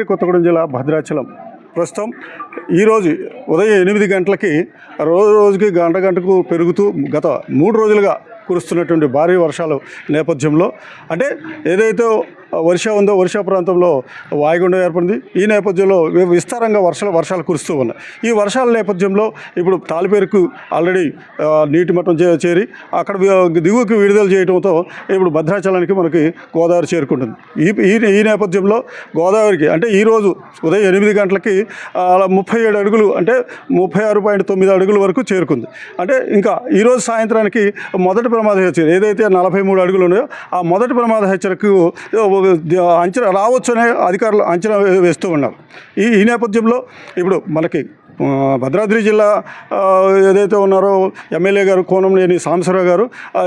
కొత్తగూడెం జిల్లా భద్రాచలం. ప్రస్తుతం ఈరోజు ఉదయం ఎనిమిది గంటలకి రోజు రోజుకి గంట గంటకు పెరుగుతూ గత మూడు రోజులుగా కురుస్తున్నటువంటి భారీ వర్షాలు నేపథ్యంలో అంటే ఏదైతే వర్ష ఉందో వర్ష ప్రాంతంలో వాయుగుండం ఏర్పడింది. ఈ నేపథ్యంలో విస్తారంగా వర్షాలు వర్షాలు కురుస్తూ ఉన్నాయి. ఈ వర్షాల నేపథ్యంలో ఇప్పుడు తాలిపేరుకు ఆల్రెడీ నీటి మట్టం చేరి అక్కడ దిగువకు విడుదల చేయడంతో ఇప్పుడు భద్రాచలానికి మనకి గోదావరి చేరుకుంటుంది. ఈ ఈ నేపథ్యంలో గోదావరికి అంటే ఈరోజు ఉదయం ఎనిమిది గంటలకి అలా ముప్పై ఏడు అడుగులు అంటే ముప్పై ఆరు పాయింట్ తొమ్మిది అడుగుల వరకు చేరుకుంది. అంటే ఇంకా ఈరోజు సాయంత్రానికి మొదటి ప్రమాద హెచ్చరిక ఏదైతే నలభై మూడు అడుగులు ఉన్నాయో ఆ మొదటి ప్రమాద హెచ్చరికకు అంచనా రావచ్చు అనే అధికారులు అంచనా వేస్తూ ఉన్నారు. ఈ ఈ నేపథ్యంలో ఇప్పుడు మనకి భద్రాద్రి జిల్లా ఏదైతే ఉన్నారో ఎమ్మెల్యే గారు కోనంనేని సాంబశివరావు గారు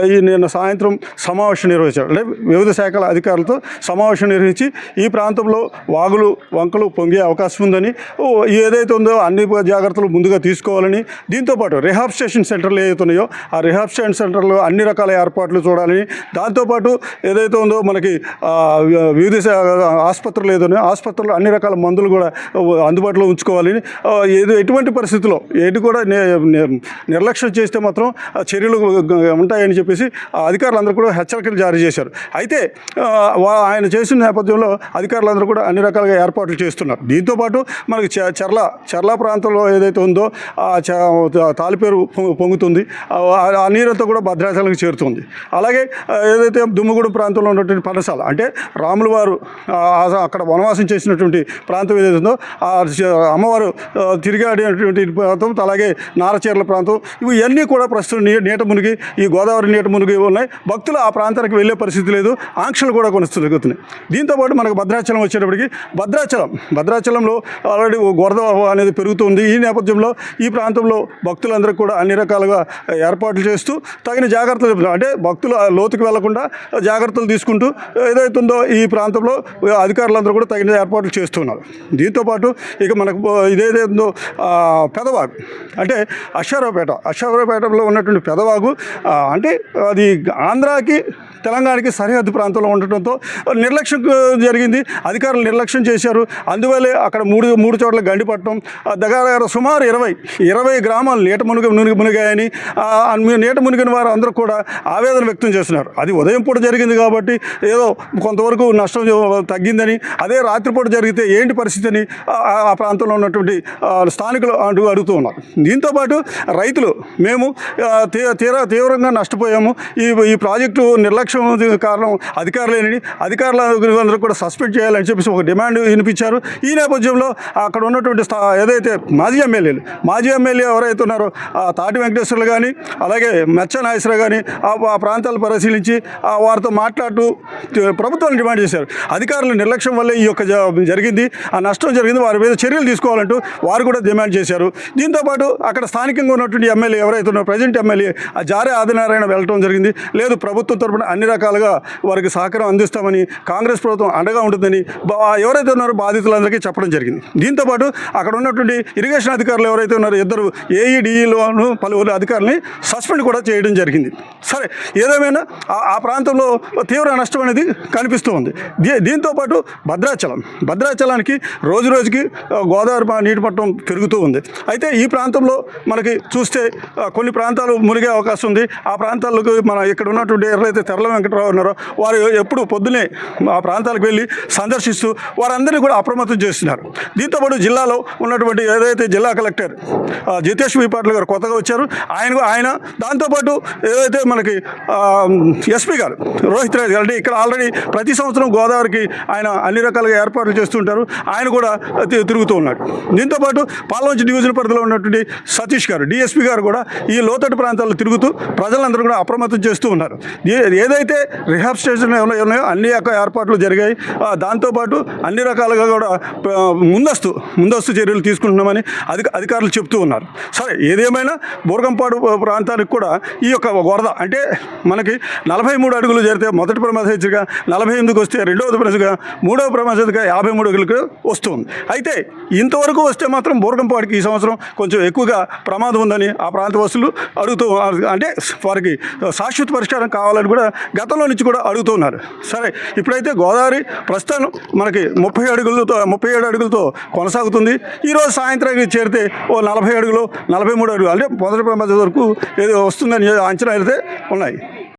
ఈ నిన్న సాయంత్రం సమావేశం నిర్వహించారు. అంటే వివిధ శాఖల అధికారులతో సమావేశం నిర్వహించి ఈ ప్రాంతంలో వాగులు వంకలు పొంగే అవకాశం ఉందని ఓ, ఏదైతే ఉందో అన్ని జాగ్రత్తలు ముందుగా తీసుకోవాలని దీంతోపాటు రిహాబ్ స్టేషన్ సెంటర్లు ఏదైతే ఉన్నాయో ఆ రిహాబ్ స్టేషన్ సెంటర్లో అన్ని రకాల ఏర్పాట్లు చూడాలని దాంతోపాటు ఏదైతే ఉందో మనకి వివిధ ఆసుపత్రులు ఏదో ఆసుపత్రులు అన్ని రకాల మందులు కూడా అందుబాటులో ఉంచుకోవాలని ఏదో ఎటువంటి పరిస్థితుల్లో ఏది కూడా నే- నిర్లక్ష్యం చేస్తే మాత్రం చర్యలు ఉంటాయని చెప్పేసి ఆ అధికారులందరూ కూడా హెచ్చరికలు జారీ చేశారు. అయితే ఆయన చేసిన నేపథ్యంలో అధికారులందరూ కూడా అన్ని రకాలుగా ఏర్పాట్లు చేస్తున్నారు. దీంతోపాటు మనకి చ- చర్ల చర్ల ప్రాంతంలో ఏదైతే ఉందో తాలిపేరు పొంగుతుంది. ఆ నీరంతా కూడా భద్రాచలంకి చేరుతుంది. అలాగే ఏదైతే దుమ్ముగూడెం ప్రాంతంలో ఉన్నటువంటి పనసాల అంటే రాముల వారు అక్కడ వనవాసం చేసినటువంటి ప్రాంతం ఏదైతే ఉందో ఆ తిరిగి అమ్మవారు ప్రాంతం అలాగే నారచీరల ప్రాంతం ఇవి అన్నీ కూడా ప్రస్తుతం నీ నీట మునిగి ఈ గోదావరి నీట మునిగి ఉన్నాయి. భక్తులు ఆ ప్రాంతానికి వెళ్ళే పరిస్థితి లేదు. ఆంక్షలు కూడా కొనసాగుతున్నాయి. దీంతోపాటు మనకు భద్రాచలం వచ్చేటప్పటికి భద్రాచలం భద్రాచలంలో ఆల్రెడీ గొరద అనేది పెరుగుతుంది. ఈ నేపథ్యంలో ఈ ప్రాంతంలో భక్తులందరికీ కూడా అన్ని రకాలుగా ఏర్పాట్లు చేస్తూ తగిన జాగ్రత్తలు చెప్తున్నారు. అంటే భక్తులు లోతుకు వెళ్ళకుండా జాగ్రత్తలు తీసుకుంటూ ఏదైతుందో ఉందో ఈ ప్రాంతంలో అధికారులందరూ కూడా తగిన ఏర్పాట్లు చేస్తున్నారు. దీంతోపాటు ఇక మనకు ఇదేదైతే ఉందో పెదవాగు. అంటే అశ్వారావుపేట అశ్వారావుపేటలో ఉన్నటువంటి పెదవాగు అంటే అది ఆంధ్రాకి తెలంగాణకి సరిహద్దు ప్రాంతంలో ఉండటంతో నిర్లక్ష్యం జరిగింది. అధికారులు నిర్లక్ష్యం చేశారు. అందువల్లే అక్కడ మూడు మూడు చోట్ల గండిపట్టడం పట్టడం దగ్గర దగ్గర సుమారు ఇరవై ఇరవై గ్రామాలు నీట మునిగి మునిగి మునిగాయని నీట మునిగిన వారు అందరూ కూడా ఆవేదన వ్యక్తం చేస్తున్నారు. అది ఉదయం పూట జరిగింది కాబట్టి ఏదో కొంతవరకు నష్టం తగ్గిందని అదే రాత్రిపూట జరిగితే ఏంటి పరిస్థితి అని ఆ- ప్రాంతంలో ఉన్నటువంటి స్థానికులు అడుగు అడుగుతూ ఉన్నారు. దీంతోపాటు రైతులు మేము తీ- తీవ్ర తీవ్రంగా నష్టపోయాము. ఈ ఈ ప్రాజెక్టు నిర్లక్ష్యం కారణం అధికారులేనని అధికారులందరూ కూడా సస్పెండ్ చేయాలని చెప్పేసి ఒక డిమాండ్ వినిపించారు. ఈ నేపథ్యంలో అక్కడ ఉన్నటువంటి స్థా- ఏదైతే మాజీ ఎమ్మెల్యేలు మాజీ ఎమ్మెల్యే ఎవరైతే ఉన్నారో ఆ తాటి వెంకటేశ్వర్లు కానీ అలాగే మెచ్చ నాగేశ్వరరావు కానీ ఆ ప్రాంతాలు పరిశీలించి ఆ వారితో మాట్లాడుతూ ప్రభుత్వాన్ని డిమాండ్ చేశారు. అధికారుల నిర్లక్ష్యం వల్లే ఈ యొక్క జరిగింది. ఆ నష్టం జరిగింది. వారి మీద చర్యలు తీసుకోవాలంటూ వారు కూడా డిమాండ్ చేశారు. దీంతోపాటు అక్కడ స్థానికంగా ఉన్నటువంటి ఎమ్మెల్యే ఎవరైతే ఉన్నారో ప్రజెంట్ ఎమ్మెల్యే ఆ జారే ఆదినారాయణ వెళ్ళటం జరిగింది. లేదు ప్రభుత్వం తరపున అన్ని రకాలుగా వారికి సహకారం అందిస్తామని కాంగ్రెస్ ప్రభుత్వం అండగా ఉంటుందని ఎవరైతే ఉన్నారో బాధితులందరికీ చెప్పడం జరిగింది. దీంతోపాటు అక్కడ ఉన్నటువంటి ఇరిగేషన్ అధికారులు ఎవరైతే ఉన్నారో ఇద్దరు ఏఈడిఈలోను పలువురు అధికారులని సస్పెండ్ కూడా చేయడం జరిగింది. సరే ఏదేమైనా ఆ- ఆ ప్రాంతంలో తీవ్ర నష్టం అనేది కనిపిస్తూ ఉంది. దీ- దీంతోపాటు భద్రాచలం. భద్రాచలానికి రోజు రోజుకి గోదావరి నీటి పట్టం పెరుగుతూ ఉంది. అయితే ఈ ప్రాంతంలో మనకి చూస్తే కొన్ని ప్రాంతాలు మునిగే అవకాశం ఉంది. ఆ ప్రాంతాలకు మన ఇక్కడ ఉన్నటువంటి ఎవరైతే తెరలు వెంకటరావు ఉన్నారో వారు ఎప్పుడు పొద్దునే ఆ ప్రాంతాలకు వెళ్ళి సందర్శిస్తూ వారందరినీ కూడా అప్రమత్తం చేస్తున్నారు. దీంతోపాటు జిల్లాలో ఉన్నటువంటి ఏదైతే జిల్లా కలెక్టర్ జితేష్ వి గారు కొత్తగా వచ్చారు. ఆయన ఆయన దాంతోపాటు ఏదైతే మనకి ఎస్పీ గారు రోహిత్ రాజ్ గారు అంటే ఇక్కడ ఆల్రెడీ ప్రతి సంవత్సరం గోదావరికి ఆయన అన్ని రకాలుగా ఏర్పాట్లు చేస్తుంటారు ఆయన కూడా తిరుగుతూ ఉన్నాడు దీంతోపాటు పాలవంచి డివిజన్ పరిధిలో ఉన్నటువంటి సతీష్ గారు డిఎస్పీ గారు కూడా ఈ లోతట్టు ప్రాంతాల్లో తిరుగుతూ ప్రజలందరూ కూడా అప్రమత్తం చేస్తూ ఉన్నారు. ఏదైతే ఏదైతే రిహాబ్ స్టేషన్ ఏమైనా ఉన్నాయో అన్ని యొక్క ఏర్పాట్లు జరిగాయి. దాంతోపాటు అన్ని రకాలుగా కూడా ముందస్తు ముందస్తు చర్యలు తీసుకుంటున్నామని అధిక అధికారులు చెప్తూ ఉన్నారు. సరే ఏదేమైనా బోర్గంపాడు ప్రాంతానికి కూడా ఈ యొక్క వరద అంటే మనకి నలభై మూడు అడుగులు జరిగితే మొదటి ప్రమాద హెచ్చరిక నలభై ఎనిమిదికి వస్తే రెండవది ప్రమాద మూడవ ప్రమాద హెచ్చరిక యాభై మూడు అడుగులకు వస్తుంది. అయితే ఇంతవరకు వస్తే మాత్రం బోర్గంపాడికి ఈ సంవత్సరం కొంచెం ఎక్కువగా ప్రమాదం ఉందని ఆ ప్రాంత అడుగుతూ అంటే వారికి శాశ్వత పరిష్కారం కావాలని కూడా గతంలో నుంచి కూడా అడుగుతున్నారు సరే ఇప్పుడైతే గోదావరి ప్రస్తుతం మనకి ముప్పై అడుగులతో ముప్పై ఏడు అడుగులతో కొనసాగుతుంది. ఈరోజు సాయంత్రానికి చేరితే ఓ నలభై అడుగులు నలభై మూడు అడుగులు అంటే మొదటి మధ్య వరకు ఏదో వస్తుందని అంచనా అయితే ఉన్నాయి.